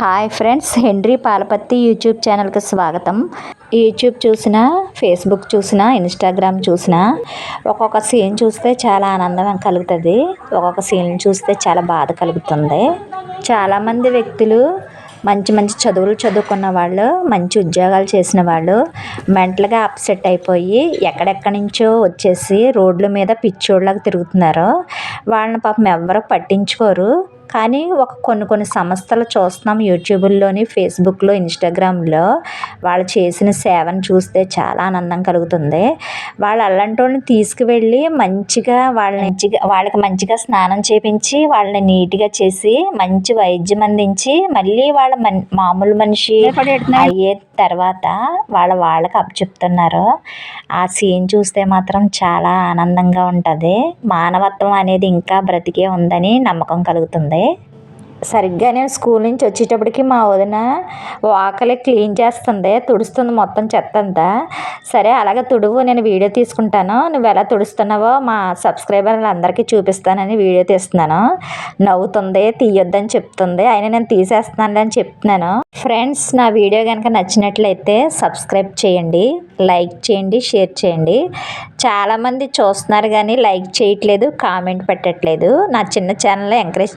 Hi friends Henry Palapatti YouTube ఛానల్కి స్వాగతం. YouTube చూసినా ఫేస్బుక్ చూసినా ఇన్స్టాగ్రామ్ చూసినా ఒక్కొక్క సీన్ చూస్తే చాలా ఆనందం కలుగుతుంది. ఒక్కొక్క సీన్ చూస్తే చాలా బాధ కలుగుతుంది. చాలామంది వ్యక్తులు మంచి మంచి చదువులు చదువుకున్న వాళ్ళు మంచి ఉద్యోగాలు చేసిన వాళ్ళు మెంటల్గా అప్సెట్ అయిపోయి ఎక్కడెక్కడి నుంచో వచ్చేసి రోడ్ల మీద పిచ్చోళ్ళగా తిరుగుతున్నారు. వాళ్ళని పాపం ఎవ్వరూ పట్టించుకోరు. కానీ ఒక కొన్ని కొన్ని సంస్థలు చూస్తున్నాం యూట్యూబ్లోని ఫేస్బుక్లో ఇన్స్టాగ్రామ్లో. వాళ్ళు చేసిన సేవను చూస్తే చాలా ఆనందం కలుగుతుంది. వాళ్ళు అలాంటి వాళ్ళని తీసుకువెళ్ళి మంచిగా వాళ్ళని మంచిగా వాళ్ళకి మంచిగా స్నానం చేపించి వాళ్ళని నీట్గా చేసి మంచి వైద్యం అందించి మళ్ళీ వాళ్ళ మన్ మామూలు మనిషి అయ్యే తర్వాత వాళ్ళ వాళ్ళకి అప్పచెప్తున్నారు ఆ సీన్ చూస్తే మాత్రం చాలా ఆనందంగా ఉంటుంది. మానవత్వం అనేది ఇంకా బ్రతికే ఉందని నమ్మకం కలుగుతుంది. సరిగ్గా నేను స్కూల్ నుంచి వచ్చేటప్పటికి మా వదిన వాకలి క్లీన్ చేస్తుంది తుడుస్తుంది మొత్తం చెత్త అంతా. సరే అలాగే తుడువు నేను వీడియో తీసుకుంటాను. నువ్వు ఎలా తుడుస్తున్నావో మా సబ్స్క్రైబర్లు అందరికీ చూపిస్తానని వీడియో తీస్తున్నాను. నవ్వుతుంది తీయొద్దని చెప్తుంది. అయినా నేను తీసేస్తున్నాను అని చెప్తున్నాను. ఫ్రెండ్స్ నా వీడియో కనుక నచ్చినట్లయితే సబ్స్క్రైబ్ చేయండి లైక్ చేయండి షేర్ చేయండి. చాలామంది చూస్తున్నారు కానీ లైక్ చేయట్లేదు కామెంట్ పెట్టట్లేదు. నా చిన్న ఛానల్ ఎంకరేజ్